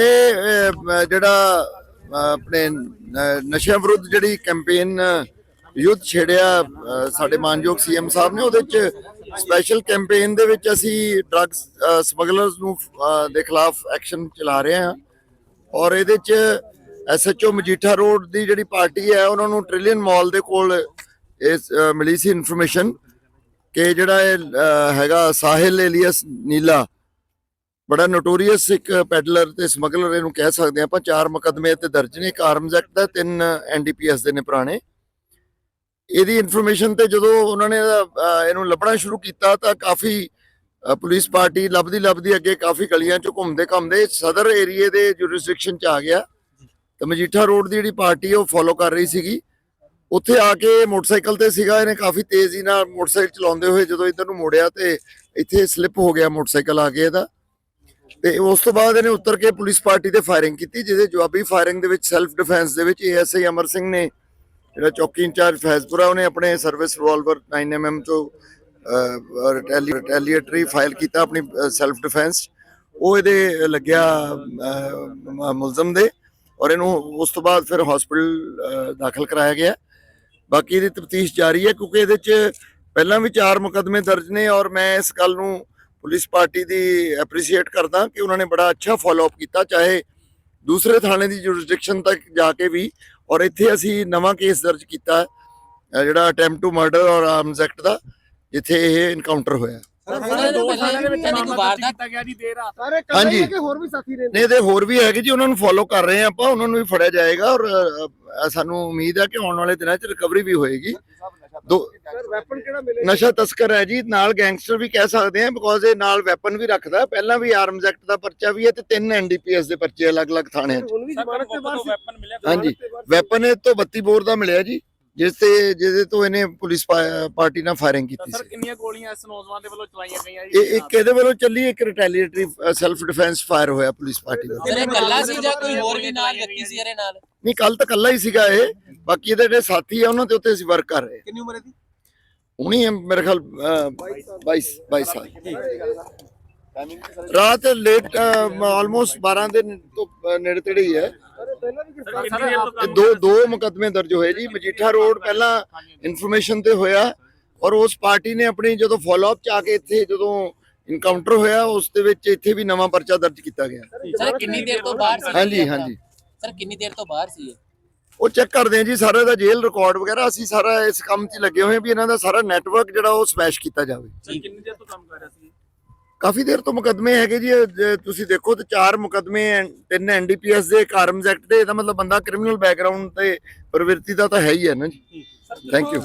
ਸਾਡੇ ਜਿਹੜਾ ਆਪਣੇ ਨਸ਼ਿਆਂ ਵਿਰੁੱਧ ਜਿਹੜੀ ਕੈਂਪੇਨ ਯੁੱਧ ਛੇੜਿਆ ਸਾਡੇ ਮਾਨਯੋਗ ਸੀਐਮ ਸਾਹਿਬ ਨੇ, ਉਹਦੇ ਵਿੱਚ ਸਪੈਸ਼ਲ ਕੈਂਪੇਨ ਦੇ ਵਿੱਚ ਅਸੀਂ ਡਰੱਗਸ ਸਮਗਲਰਸ ਨੂੰ ਦੇ ਖਿਲਾਫ ਐਕਸ਼ਨ ਚਲਾ ਰਹੇ ਹਾਂ। ਔਰ ਇਹਦੇ ਚ ਐਸਐਚਓ ਮਜੀਠਾ ਰੋਡ ਦੀ ਜਿਹੜੀ ਪਾਰਟੀ ਹੈ, ਉਹਨਾਂ ਨੂੰ ਟ੍ਰਿਲੀਅਨ ਮਾਲ ਦੇ ਕੋਲ ਇਸ ਮਿਲੀ ਸੀ ਇਨਫੋਰਮੇਸ਼ਨ ਕਿ ਜਿਹੜਾ ਇਹ ਹੈਗਾ, ਸਾਹਿਲ ਏਲੀਅਸ ਨੀਲਾ। ਬੜਾ ਨੋਟੋਰੀਅਸ ਇੱਕ ਪੈਡਲਰ ਤੇ ਸਮਗਲਰ ਇਹਨੂੰ ਕਹਿ ਸਕਦੇ ਹਾਂ ਆਪਾਂ। ਚਾਰ ਮੁਕੱਦਮੇ ਤੇ ਦਰਜ ਨੇ। ਇੱਕ ਆਰਮਜ਼ ਐਕਟ ਦਾ, ਤਿੰਨ ਐਨਡੀਪੀਐਸ ਦੇ ਨੇ ਪੁਰਾਣੇ। ਇਹਦੀ ਇਨਫੋਰਮੇਸ਼ਨ ਤੇ ਜਦੋਂ ਉਹਨਾਂ ਨੇ ਇਹਨੂੰ ਲੱਭਣਾ ਸ਼ੁਰੂ ਕੀਤਾ ਤਾਂ ਕਾਫੀ ਪੁਲਿਸ ਪਾਰਟੀ ਲੱਭਦੀ ਲੱਭਦੀ ਅੱਗੇ ਕਾਫੀ ਗਲੀਆਂ ਚ ਘੁੰਮਦੇ ਘੁੰਮਦੇ ਸਦਰ ਏਰੀਏ ਦੇ ਜੁਰਿਸਡਿਕਸ਼ਨ ਚ ਆ ਗਿਆ। ਤੇ ਮਜੀਠਾ ਰੋਡ ਦੀ ਜਿਹੜੀ ਪਾਰਟੀ ਹੈ ਉਹ ਫੋਲੋ ਕਰ ਰਹੀ ਸੀਗੀ। ਉੱਥੇ ਆ ਕੇ ਮੋਟਰਸਾਈਕਲ ਤੇ ਸੀਗਾ। ਇਹਨੇ ਕਾਫੀ ਤੇਜ਼ੀ ਨਾਲ ਮੋਟਰਸਾਈਕਲ ਚਲਾਉਂਦੇ ਹੋਏ ਜਦੋਂ ਇੱਧਰ ਨੂੰ ਮੋੜਿਆ ਤੇ ਇੱਥੇ ਸਲਿੱਪ ਹੋ ਗਿਆ ਮੋਟਰਸਾਈਕਲ ਆ ਕੇ ਇਹਦਾ। ਤੇ ਉਸ ਤੋਂ ਬਾਅਦ ਇਹਨੇ ਉੱਤਰ ਕੇ ਪੁਲਿਸ ਪਾਰਟੀ ਤੇ ਫਾਇਰਿੰਗ ਕੀਤੀ, ਜਿਹਦੇ ਜਵਾਬੀ ਫਾਇਰਿੰਗ ਦੇ ਵਿੱਚ ਸੈਲਫ ਡਿਫੈਂਸ ਦੇ ਵਿੱਚ ਏਐਸਆਈ ਅਮਰ ਸਿੰਘ ਨੇ ਜਿਹੜਾ ਚੌਕੀ ਇੰਚਾਰਜ ਫੈਜ਼ਪੁਰਾ, ਉਹਨੇ ਆਪਣੇ ਸਰਵਿਸ ਰਿਵਾਲਵਰ 9mm ਤੋਂ ਰਿਟੈਲੀਏਟਰੀ ਫਾਈਲ ਕੀਤਾ ਆਪਣੀ ਸੈਲਫ ਡਿਫੈਂਸ ਉਹ ਇਹਦੇ ਲੱਗਿਆ ਮੁਲਜ਼ਮ ਦੇ ਔਰ ਇਹਨੂੰ ਉਸ ਤੋਂ ਬਾਅਦ ਫਿਰ ਹਸਪੀਟਲ ਦਾਖਲ ਕਰਾਇਆ ਗਿਆ। ਬਾਕੀ ਇਹਦੀ ਤਫਤੀਸ਼ ਜਾਰੀ ਹੈ ਕਿਉਂਕਿ ਇਹਦੇ ਚ ਪਹਿਲਾਂ ਵੀ ਚਾਰ ਮੁਕੱਦਮੇ ਦਰਜ ਨੇ ਔਰ ਮੈਂ ਇਸ ਗੱਲ ਨੂੰ ਪੁਲਿਸ ਪਾਰਟੀ ਦੀ ਐਪਰੀਸ਼ੀਏਟ ਕਰਦਾ ਕਿ ਉਹਨਾਂ ਨੇ ਬੜਾ ਅੱਛਾ ਫਾਲੋ ਅਪ ਕੀਤਾ ਚਾਹੇ ਦੂਸਰੇ ਥਾਣੇ ਦੀ ਜੁਰਿਸਡਿਕਸ਼ਨ ਤੱਕ ਜਾ ਕੇ ਵੀ। ਔਰ ਇੱਥੇ ਅਸੀਂ ਨਵਾਂ ਕੇਸ ਦਰਜ ਕੀਤਾ ਜਿਹੜਾ ਅਟੈਂਪਟ ਟੂ ਮਰਡਰ ਔਰ ਆਰਮਸ ਐਕਟ ਦਾ ਜਿੱਥੇ ਇਹ ਇਨਕਾਊਂਟਰ ਹੋਇਆ। ਹਾਂਜੀ। ਕੱਲੇ ਕਿ ਹੋਰ ਵੀ ਸਾਥੀ ਨੇ ਨੇ ਤੇ ਹੋਰ ਵੀ ਹੈਗੇ ਜੀ ਉਹਨਾਂ ਨੂੰ ਫੋਲੋ ਕਰ ਰਹੇ ਆ ਆਪਾਂ ਉਹਨਾਂ ਨੂੰ ਵੀ ਫੜਿਆ ਜਾਏਗਾ। ਔਰ ਸਾਨੂੰ ਉਮੀਦ ਹੈ ਕਿ ਆਉਣ ਵਾਲੇ ਦਿਨਾਂ 'ਚ ਰਿਕਵਰੀ ਵੀ ਹੋਏਗੀ। ਦੋ ਵੈਪਨ ਕਿਹੜਾ ਮਿਲੇ? ਨਸ਼ਾ ਤਸਕਰ ਹੈ ਜੀ ਨਾਲ ਗੈਂਗਸਟਰ ਵੀ ਕਹਿ ਸਕਦੇ ਆ ਬਿਕੋਜ਼ ਇਹ ਨਾਲ ਵੈਪਨ ਵੀ ਰੱਖਦਾ ਪਹਿਲਾਂ ਵੀ ਆਰਮਸ ਐਕਟ ਦਾ ਪਰਚਾ ਵੀ ਹੈ ਤੇ ਤਿੰਨ ਐਨਡੀਪੀਐਸ ਦੇ ਪਰਚੇ ਅਲੱਗ-ਅਲੱਗ ਥਾਣਿਆਂ 'ਚ। ਹੁਣ ਵੀ ਜ਼ਮਾਨਤ ਤੇ ਬਾਹਰ ਸੀ। ਵੈਪਨ ਮਿਲਿਆ ਹਾਂਜੀ ਵੈਪਨ ਇਹ ਤੋਂ 32 ਬੋਰ ਦਾ ਮਿਲਿਆ ਜੀ ਜਿਸ ਤੇ ਜਿਹਦੇ ਤੋਂ ਇਹਨੇ ਪੁਲਿਸ ਪਾ- ਪਾਰਟੀ ਨਾਲ ਫਾਇਰਿੰਗ ਕੀਤੀ ਸਰ ਸੀ। ਕਿੰਨੀਆਂ ਗੋਲੀਆਂ ਇਸ ਨੌਜਵਾਨ ਦੇ ਵੱਲੋਂ ਚਲਾਈਆਂ ਗਈਆਂ ਜੀ? ਇਹ ਇੱਕ ਇਹਦੇ ਵੱਲੋਂ ਚੱਲੀ ਇੱਕ ਰਿਟੈਲੀਏਟਰੀ ਸੈਲਫ ਡਿਫੈਂਸ ਫਾਇਰ ਹੋਇਆ ਪੁਲਿਸ ਪਾਰਟੀ ਵੱਲੋਂ। ਸਰ ਇਹ ਇਕੱਲਾ ਸੀ ਜਾਂ ਕੋਈ ਹੋਰ ਵੀ ਨਾਲ ਵਿਅਕਤੀ ਸੀ ਇਹਦੇ ਨਾਲ? ਨਹੀਂ ਕੱਲ ਤਾਂ ਕੱਲਾ ਹੀ ਸੀਗਾ ਇਹ। ਬਾਕੀ ਇਹਦੇ ਜਿਹੜੇ ਸਾਥੀ ਆ ਉਹਨਾਂ ਦੇ ਉੱਤੇ ਅਸੀਂ ਵਰਕ ਕਰ ਰਹੇ ਹਾਂ। ਕਿੰਨੀ ਉਮਰ ਹੈ ਦੀ ਹੁਣੀ ਹੈ ਮੇਰੇ ਖਿਆਲ 22 22 ਸਾਲ। ਰਾਤ ਲੇਟ ਆਲਮੋਸਟ 12 ਦੇ ਤੋਂ ਨੇੜੇ ਤੇੜੇ ਹੀ ਹੈ। ਦੋ ਦੋ ਮੁਕੱਦਮੇ ਦਰਜ ਹੋਏ ਜੀ। ਮਜੀਠਾ ਰੋਡ ਪਹਿਲਾਂ ਇਨਫੋਰਮੇਸ਼ਨ ਤੇ ਹੋਇਆ ਔਰ ਉਸ ਪਾਰਟੀ ਨੇ ਆਪਣੀ ਜਦੋਂ ਫਾਲੋ ਅਪ ਚ ਆ ਕੇ ਇੱਥੇ ਜਦੋਂ ਇਨਕਾਊਂਟਰ ਹੋਇਆ ਉਸ ਦੇ ਵਿੱਚ ਇੱਥੇ ਵੀ ਨਵਾਂ ਪਰਚਾ ਦਰਜ ਕੀਤਾ ਗਿਆ। ਸਰ ਕਿੰਨੀ ਦੇਰ ਤੋਂ ਬਾਹਰ ਸੀ? ਹਾਂਜੀ ਹਾਂਜੀ। ਸਰ ਕਿੰਨੀ ਦੇਰ ਤੋਂ ਬਾਹਰ ਸੀ ਇਹ? ਉਹ ਚੈੱਕ ਕਰਦੇ ਆ ਜੀ ਸਾਰਾ ਦਾ ਜੇਲ੍ਹ ਰਿਕਾਰਡ ਵਗੈਰਾ ਅਸੀਂ ਸਾਰਾ ਇਸ ਕੰਮ 'ਚ ਲੱਗੇ ਹੋਏ ਵੀ ਇਹਨਾਂ ਦਾ ਸਾਰਾ ਨੈਟਵਰਕ ਜਿਹੜਾ ਉਹ ਸਮੈਸ਼ ਕੀਤਾ ਜਾਵੇ। ਕਿੰਨੀ ਦੇਰ ਤੋਂ ਕੰਮ ਕਰ ਰਿਹਾ ਸੀ? ਕਾਫੀ ਦੇਰ ਤੋਂ ਮੁਕੱਦਮੇ ਹੈਗੇ ਜੀ ਤੁਸੀਂ ਦੇਖੋ ਤੇ ਚਾਰ ਮੁਕੱਦਮੇ ਤਿੰਨ ਐਨਡੀਪੀਐਸ ਦੇ ਇੱਕ ਆਰਮਜ਼ ਐਕਟ ਦੇ ਇਹਦਾ ਮਤਲਬ ਬੰਦਾ ਕ੍ਰਿਮੀਨਲ ਬੈਕਗ੍ਰਾਉਂਡ ਤੇ ਪ੍ਰਵਿਰਤੀ ਦਾ ਤਾਂ ਹੈ ਹੀ ਹੈ ਨਾ ਜੀ। Thank you